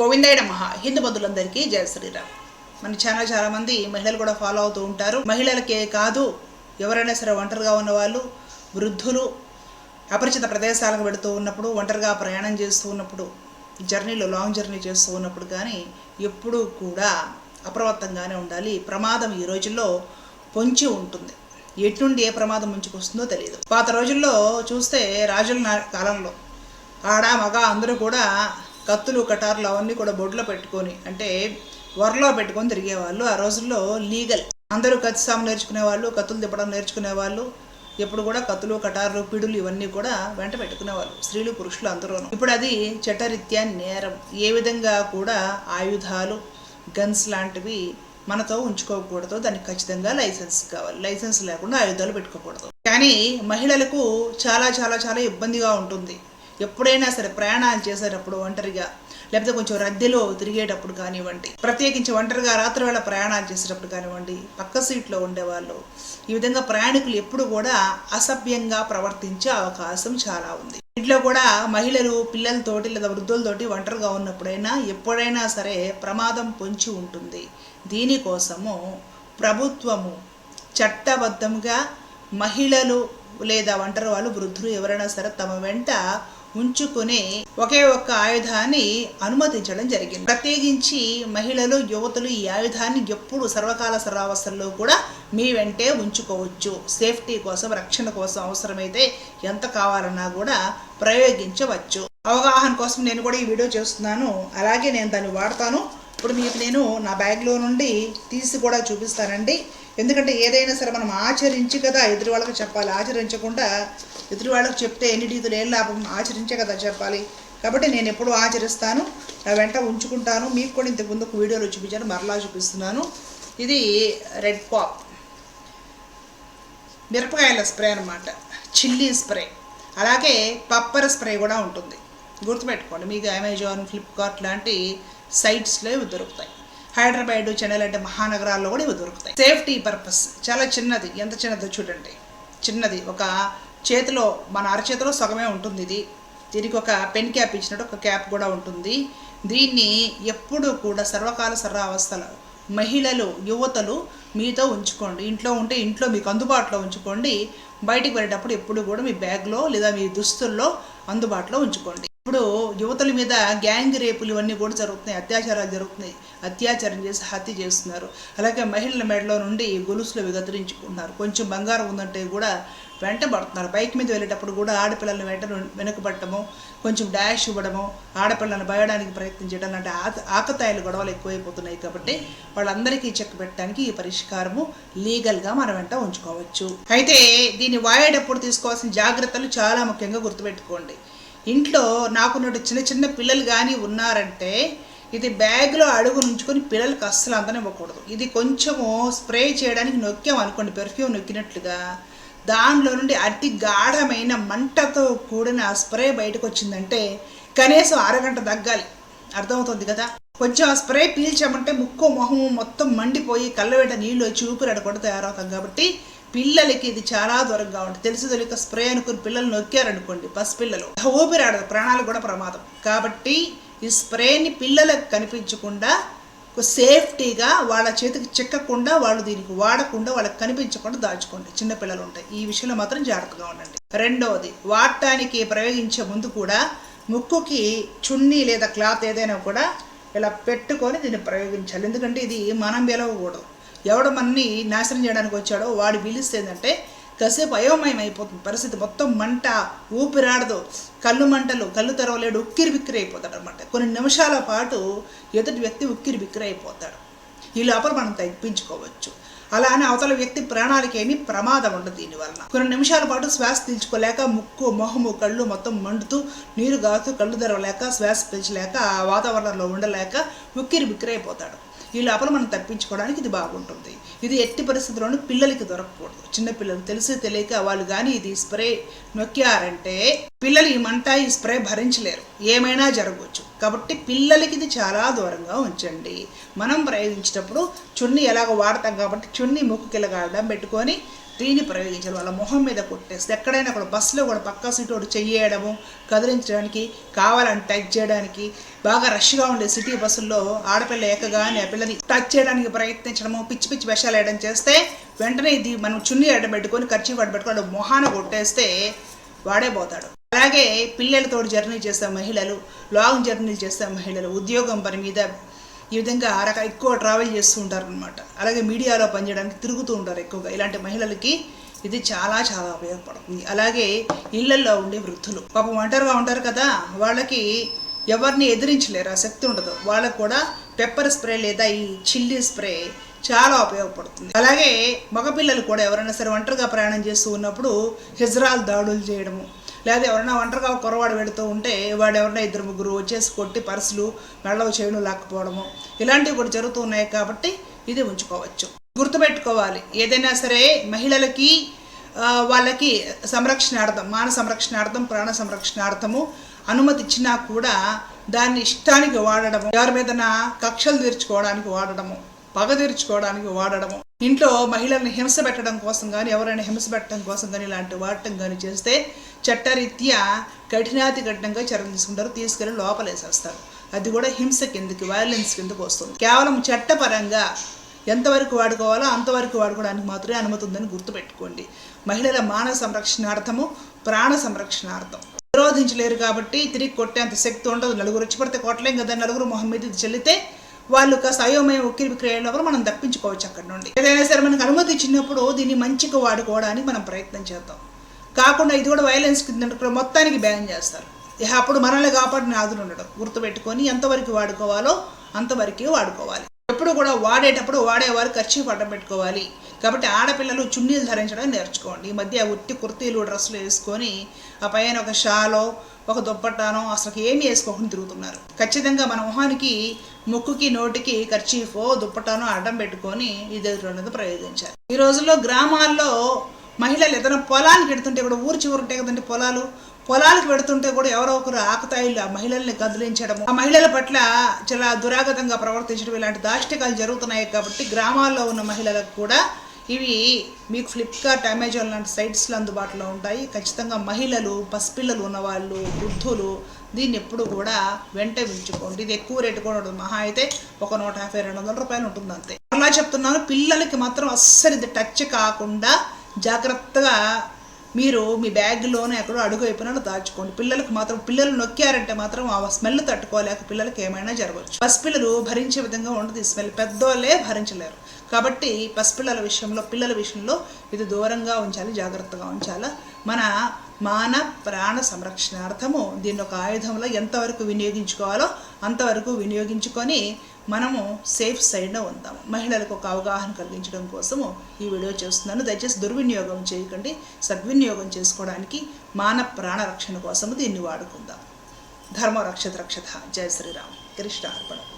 గోవిందయ్య నమ. హిందూ బంధువులందరికీ జయ శ్రీరామ్. మన ఛానల్ చాలా మంది మహిళలు కూడా ఫాలో అవుతూ ఉంటారు. మహిళలకే కాదు ఎవరైనా సరే ఒంటరిగా ఉన్న వాళ్ళు వృద్ధులు అపరిచిత ప్రదేశాలకు వెళుతూ ఉన్నప్పుడు ఒంటరిగా ప్రయాణం చేస్తూ ఉన్నప్పుడు జర్నీలో లాంగ్ జర్నీ చేస్తూ ఉన్నప్పుడు కానీ ఎప్పుడూ కూడా అప్రమత్తంగానే ఉండాలి. ప్రమాదం ఈ రోజుల్లో పొంచి ఉంటుంది. ఎటునుండి ఏ ప్రమాదం ముంచుకొస్తుందో తెలియదు పాత రోజుల్లో చూస్తే రాజుల నా- కాలంలో ఆడ మగ అందరూ కూడా కత్తులు కటార్లు అవన్నీ కూడా బొడ్లో పెట్టుకొని అంటే వరలో పెట్టుకొని తిరిగేవాళ్ళు. ఆ రోజుల్లో లీగల్. అందరూ కత్తి సాము నేర్చుకునే వాళ్ళు కత్తులు తిప్పడం నేర్చుకునే వాళ్ళు ఎప్పుడు కూడా కత్తులు కటార్లు పిడులు ఇవన్నీ కూడా వెంట పెట్టుకునేవాళ్ళు. స్త్రీలు పురుషులు అందరూను. ఇప్పుడు అది చట్టరీత్యా నేరం. ఏ విధంగా కూడా ఆయుధాలు గన్స్ లాంటివి మనతో ఉంచుకోకూడదు. దానికి ఖచ్చితంగా లైసెన్స్ కావాలి. లైసెన్స్ లేకుండా ఆయుధాలు పెట్టుకోకూడదు. కానీ మహిళలకు చాలా చాలా చాలా ఇబ్బందిగా ఉంటుంది. ఎప్పుడైనా సరే ప్రయాణాలు చేసేటప్పుడు ఒంటరిగా లేకపోతే కొంచెం రద్దీలో తిరిగేటప్పుడు కానివ్వండి ప్రత్యేకించి ఒంటరిగా రాత్రి వేళ ప్రయాణాలు చేసేటప్పుడు కానివ్వండి పక్క సీట్లో ఉండేవాళ్ళు ఈ విధంగా ప్రయాణికులు ఎప్పుడు కూడా అసభ్యంగా ప్రవర్తించే అవకాశం చాలా ఉంది. ఇంట్లో కూడా మహిళలు పిల్లలతోటి లేదా వృద్ధులతోటి ఒంటరిగా ఉన్నప్పుడైనా ఎప్పుడైనా సరే ప్రమాదం పొంచి ఉంటుంది. దీనికోసము ప్రభుత్వము చట్టబద్ధంగా మహిళలు లేదా ఒంటరి వాళ్ళు వృద్ధులు ఎవరైనా సరే తమ వెంట ఉంచుకునే ఒకే ఒక్క ఆయుధాన్ని అనుమతించడం జరిగింది. ప్రత్యేకించి మహిళలు యువతులు ఈ ఆయుధాన్ని ఎప్పుడు సర్వకాల సర్వావస్థల్లో కూడా మీ వెంటే ఉంచుకోవచ్చు. సేఫ్టీ కోసం రక్షణ కోసం అవసరమైతే ఎంత కావాలన్నా కూడా ప్రయోగించవచ్చు. అవగాహన కోసం నేను కూడా ఈ వీడియో చేస్తున్నాను. అలాగే నేను దాన్ని వాడతాను. ఇప్పుడు మీకు నేను నా బ్యాగ్లో నుండి తీసి కూడా చూపిస్తానండి. ఎందుకంటే ఏదైనా సరే మనం ఆచరించి కదా ఎదురు వాళ్ళకి చెప్పాలి. ఆచరించకుండా ఎదురు వాళ్ళకి చెప్తే ఎన్ని రీతులు ఏం లాభం? ఆచరించే కదా చెప్పాలి. కాబట్టి నేను ఎప్పుడూ ఆచరిస్తాను నా వెంట ఉంచుకుంటాను. మీకు కూడా ఇంతకుముందు ఒక వీడియోలో చూపించాను మరలా చూపిస్తున్నాను. ఇది రెడ్ పాప్. మిరపకాయల స్ప్రే అనమాట చిల్లీ స్ప్రే. అలాగే పప్పర్ స్ప్రే కూడా ఉంటుంది. గుర్తుపెట్టుకోండి మీకు అమెజాన్ ఫ్లిప్కార్ట్ లాంటి సైట్స్లో ఇవి దొరుకుతాయి. హైదరాబాద్ చెన్నై లాంటి మహానగరాల్లో కూడా ఇవి దొరుకుతాయి. సేఫ్టీ పర్పస్ చాలా చిన్నది. ఎంత చిన్నదో చూడండి. చిన్నది. ఒక చేతిలో మన అరచేతిలో సగమే ఉంటుంది ఇది. దీనికి ఒక పెన్ క్యాప్ ఇచ్చినట్టు ఒక క్యాప్ కూడా ఉంటుంది. దీన్ని ఎప్పుడు కూడా సర్వకాల సర్వావస్థలు మహిళలు యువతలు మీతో ఉంచుకోండి. ఇంట్లో ఉంటే ఇంట్లో మీకు అందుబాటులో ఉంచుకోండి. బయటికి వెళ్ళేటప్పుడు ఎప్పుడు కూడా మీ బ్యాగ్లో లేదా మీ దుస్తుల్లో అందుబాటులో ఉంచుకోండి. ఇప్పుడు యువతల మీద గ్యాంగ్ రేపులు ఇవన్నీ కూడా జరుగుతున్నాయి అత్యాచారాలు జరుగుతున్నాయి. అత్యాచారం చేసి హత్య చేస్తున్నారు. అలాగే మహిళల మెడలో నుండి గొలుసులు విగతరించుకుంటున్నారు. కొంచెం బంగారం ఉందంటే కూడా వెంటబడుతున్నారు బైక్ మీద వెళ్ళేటప్పుడు కూడా ఆడపిల్లల్ని వెంట వెనుకబట్టము కొంచెం డాష్ ఇవ్వడము ఆడపిల్లలను భయడానికి ప్రయత్నం చేయడం లాంటి ఆత ఆకతాయిలు గొడవలు ఎక్కువైపోతున్నాయి కాబట్టి వాళ్ళందరికీ చెక్ పెట్టడానికి ఈ పరిష్కారము లీగల్గా మన వెంట ఉంచుకోవచ్చు. అయితే దీన్ని వాడేటప్పుడు తీసుకోవాల్సిన జాగ్రత్తలు చాలా ముఖ్యంగా గుర్తుపెట్టుకోండి. ఇంట్లో నాకున్నట్టు చిన్న చిన్న పిల్లలు కానీ ఉన్నారంటే ఇది బ్యాగ్లో అడుగు నుంచుకొని పిల్లలకి అస్సలు అందనివ్వకూడదు ఇది కొంచెము స్ప్రే చేయడానికి నొక్కాం అనుకోండి పెర్ఫ్యూమ్ నొక్కినట్లుగా. దానిలో నుండి అతి గాఢమైన మంటతో కూడిన ఆ స్ప్రే బయటకు వచ్చిందంటే కనీసం అరగంట తగ్గాలి. అర్థమవుతుంది కదా? కొంచెం ఆ స్ప్రే పీల్చామంటే ముక్కు మొహం మొత్తం మండిపోయి కళ్ళ వెంట నీళ్ళు వచ్చి ఊపిరాడ కూడా తయారవుతాం కాబట్టి పిల్లలకి ఇది చాలా దూరంగా ఉంటుంది తెలిసి తెలియక స్ప్రే అనుకుని పిల్లలు నొక్కారనుకోండి పసిపిల్లలు. ఊపిరాడదు ప్రాణాలు కూడా ప్రమాదం. కాబట్టి ఈ స్ప్రేని పిల్లలకు కనిపించకుండా సేఫ్టీగా వాళ్ళ చేతికి చిక్కకుండా వాళ్ళు దీనికి వాడకుండా వాళ్ళకి కనిపించకుండా దాచుకోండి. చిన్నపిల్లలు ఉంటాయి. ఈ విషయంలో మాత్రం జాగ్రత్తగా ఉండండి. రెండవది వాడటానికి ప్రయోగించే ముందు కూడా ముక్కుకి చున్నీ లేదా క్లాత్ ఏదైనా కూడా ఇలా పెట్టుకొని దీన్ని ప్రయోగించాలి. ఎందుకంటే ఇది మనం పిలవకూడదు ఎవడు మనని నాశనం చేయడానికి వచ్చాడో వాడు పిలిస్తే ఏంటంటే కాసేపు అయోమయం అయిపోతుంది. పరిస్థితి మొత్తం మంట ఊపిరాడదు. కళ్ళు మంటలు కళ్ళు తెరవలేడు ఉక్కిరి బిక్కిరి అయిపోతాడు అనమాట కొన్ని నిమిషాల పాటు ఎదుటి వ్యక్తి ఉక్కిరి బిక్కిరి అయిపోతాడు. ఈ లోపల మనం తగ్గించుకోవచ్చు. అలానే అవతల వ్యక్తి ప్రాణాలకి ఏమీ ప్రమాదం ఉండదు దీనివల్ల కొన్ని నిమిషాల పాటు శ్వాస తీల్చుకోలేక ముక్కు మొహము కళ్ళు మొత్తం మండుతూ నీరు గారుతూ కళ్ళు తెరవలేక శ్వాస పీల్చలేక ఆ వాతావరణంలో ఉండలేక ఉక్కిరి బిక్కిరైపోతాడు ఈ లోపల మనం తప్పించుకోవడానికి ఇది బాగుంటుంది. ఇది ఎట్టి పరిస్థితుల్లోనూ పిల్లలకి దొరకకూడదు. చిన్న పిల్లలు తెలిసి తెలియక వాళ్ళు కానీ ఇది స్ప్రే నొక్కారంటే పిల్లలు ఈ మంట ఈ స్ప్రే భరించలేరు. ఏమైనా జరగవచ్చు. కాబట్టి పిల్లలకి ఇది చాలా దూరంగా ఉంచండి. మనం ప్రయోగించేటప్పుడు చున్నీ ఎలాగో వాడతాం కాబట్టి చున్నీ ముక్కుకి ఇలాగ అడ్డం పెట్టుకొని దీన్ని ప్రయోగించారు వాళ్ళ మొహం మీద కొట్టేస్తే ఎక్కడైనా కూడా బస్సులో కూడా పక్క సీటు ఒకటి చెయ్యడము కదిలించడానికి కావాలని టచ్ చేయడానికి బాగా రష్గా ఉండే సిటీ బస్సుల్లో ఆడపిల్ల ఎక్కగానే ఆ పిల్లని టచ్ చేయడానికి ప్రయత్నించడము పిచ్చి పిచ్చి వేషాలు వేయడం చేస్తే వెంటనే ఇది మనం చున్నీ అడ్డం పెట్టుకొని ఖర్చు అడ్డం పెట్టుకొని మొహాన కొట్టేస్తే వాడే పోతాడు. అలాగే పిల్లలతో జర్నీ చేసే మహిళలు లాంగ్ జర్నీలు చేసే మహిళలు ఉద్యోగం పని మీద ఈ విధంగా ఆ రక ఎక్కువ ట్రావెల్ చేస్తూ ఉంటారు అనమాట అలాగే మీడియాలో పనిచేయడానికి తిరుగుతూ ఉంటారు ఎక్కువగా. ఇలాంటి మహిళలకి ఇది చాలా చాలా ఉపయోగపడుతుంది. అలాగే ఇళ్ళల్లో ఉండే వృద్ధులు. పాపం ఒంటరిగా ఉంటారు కదా వాళ్ళకి ఎవరిని ఎదిరించలేరు. ఆ శక్తి ఉండదు. వాళ్ళకు కూడా పెప్పర్ స్ప్రే లేదా ఈ చిల్లీ స్ప్రే చాలా ఉపయోగపడుతుంది. అలాగే మగపిల్లలు కూడా ఎవరైనా సరే ఒంటరిగా ప్రయాణం చేస్తూ ఉన్నప్పుడు హిజ్రాల్ దాడులు చేయడము లేదా ఎవరైనా ఒంటరిగా ఒక కురవాడు పెడుతూ ఉంటే వాడు ఎవరైనా ఇద్దరు ముగ్గురు వచ్చేసి కొట్టి పర్సులు మెళ్ళవ చేయను లేకపోవడము ఇలాంటివి కూడా జరుగుతూ ఉన్నాయి కాబట్టి ఇది ఉంచుకోవచ్చు. గుర్తుపెట్టుకోవాలి ఏదైనా సరే మహిళలకి వాళ్ళకి సంరక్షణార్థం మాన సంరక్షణార్థం ప్రాణ సంరక్షణార్థము అనుమతి ఇచ్చినా కూడా దాన్ని ఇష్టానికి వాడడము ఎవరి మీదన కక్షలు తీర్చుకోవడానికి వాడడము పగ తీర్చుకోవడానికి వాడడము. ఇంట్లో మహిళల్ని హింస పెట్టడం కోసం కానీ ఎవరైనా హింస పెట్టడం కోసం కానీ ఇలాంటి వాడటం కానీ చేస్తే చట్టరీత్యా కఠినాతి కఠినంగా చర్యలు తీసుకుంటారు తీసుకెళ్ళి లోపలేసేస్తారు. అది కూడా హింస కిందకి వైలెన్స్ కిందకి వస్తుంది? కేవలం చట్టపరంగా ఎంతవరకు వాడుకోవాలో అంతవరకు వాడుకోవడానికి మాత్రమే అనుమతి ఉందని గుర్తుపెట్టుకోండి. మహిళల మానవ సంరక్షణార్థము ప్రాణ సంరక్షణార్థం. నిరోధించలేరు కాబట్టి తిరిగి కొట్టేంత శక్తి ఉండదు. నలుగురు వచ్చి పడితే కొట్టలేం కదా నలుగురు మొహం మీద చెల్లితే వాళ్ళు కాస్త అయోమయం ఉక్కిరి విక్రయంలో అయినప్పుడు మనం తప్పించుకోవచ్చు అక్కడ నుండి. ఏదైనా సరే మనకు అనుమతి ఇచ్చినప్పుడు దీన్ని మంచిగా వాడుకోవడానికి మనం ప్రయత్నం చేద్దాం. కాకుండా ఇది కూడా వైలెన్స్ కింద మొత్తానికి బ్యాన్ చేస్తారు. ఇక అప్పుడు మనల్ని కాపాడిన ఆదులు ఉండడం. గుర్తుపెట్టుకొని ఎంతవరకు వాడుకోవాలో అంతవరకు వాడుకోవాలి. ఎప్పుడు కూడా వాడేటప్పుడు వాడేవారు ఖర్చు పడ్డం పెట్టుకోవాలి. కాబట్టి ఆడపిల్లలు చున్నీలు ధరించడం నేర్చుకోండి. ఈ మధ్య ఉత్తి కుర్తీలు డ్రెస్సులు వేసుకొని ఆ పైన ఒక షాలో ఒక దుప్పట్టానో అసలు ఏమి వేసుకోకుండా తిరుగుతున్నారు. ఖచ్చితంగా మన మొహానికి ముక్కుకి నోటికి ఖర్చీఫో దుప్పటానో అడ్డం పెట్టుకొని ఇది అనేది ప్రయోగించాలి. ఈ రోజుల్లో గ్రామాల్లో మహిళలు ఏదైనా పొలానికి పెడుతుంటే కూడా ఊరు చివరి ఉంటాయి కదండి పొలాలు. పొలాలకు పెడుతుంటే కూడా ఎవరో ఒకరు ఆకతాయిలు ఆ మహిళల్ని గదిలించడం ఆ మహిళల పట్ల చాలా దురాగతంగా ప్రవర్తించడం ఇలాంటి దాష్టికాలు జరుగుతున్నాయి కాబట్టి గ్రామాల్లో ఉన్న మహిళలకు కూడా ఇవి మీకు ఫ్లిప్కార్ట్ అమెజాన్ లాంటి సైట్స్లో అందుబాటులో ఉంటాయి. ఖచ్చితంగా మహిళలు పసిపిల్లలు ఉన్నవాళ్ళు వృద్ధులు దీన్ని ఎప్పుడు కూడా వెంట ఉంచుకోండి ఇది ఎక్కువ రేటు కూడా ఉండదు. మహా అయితే ఒక నూట యాభై రెండు వందల రూపాయలు ఉంటుంది అంతే అలా చెప్తున్నాను పిల్లలకి మాత్రం అస్సలు ఇది టచ్ కాకుండా జాగ్రత్తగా మీరు మీ బ్యాగ్లోనే ఎక్కడో అడుగు అయిపోయినా దాచుకోండి. పిల్లలకు మాత్రం పిల్లలు నొక్కారంటే మాత్రం ఆ స్మెల్ తట్టుకోలేక పిల్లలకి ఏమైనా జరగవచ్చు. పసిపిల్లలు భరించే విధంగా ఉండదు ఈ స్మెల్. పెద్దోళ్ళే భరించలేరు. కాబట్టి పసిపిల్లల విషయంలో పిల్లల విషయంలో ఇది దూరంగా ఉంచాలి జాగ్రత్తగా ఉంచాలి. మన మాన ప్రాణ సంరక్షణార్థము దీన్ని ఒక ఆయుధంలో ఎంతవరకు వినియోగించుకోవాలో అంతవరకు వినియోగించుకొని మనము సేఫ్ సైడ్లో ఉందాము మహిళలకు ఒక అవగాహన కలిగించడం కోసము ఈ వీడియో చేస్తున్నాను. దయచేసి దుర్వినియోగం చేయకండి. సద్వినియోగం చేసుకోవడానికి మాన ప్రాణ రక్షణ కోసము దీన్ని వాడుకుందాం. ధర్మ రక్షత రక్షత జయ శ్రీరామ్. కృష్ణ అర్పణం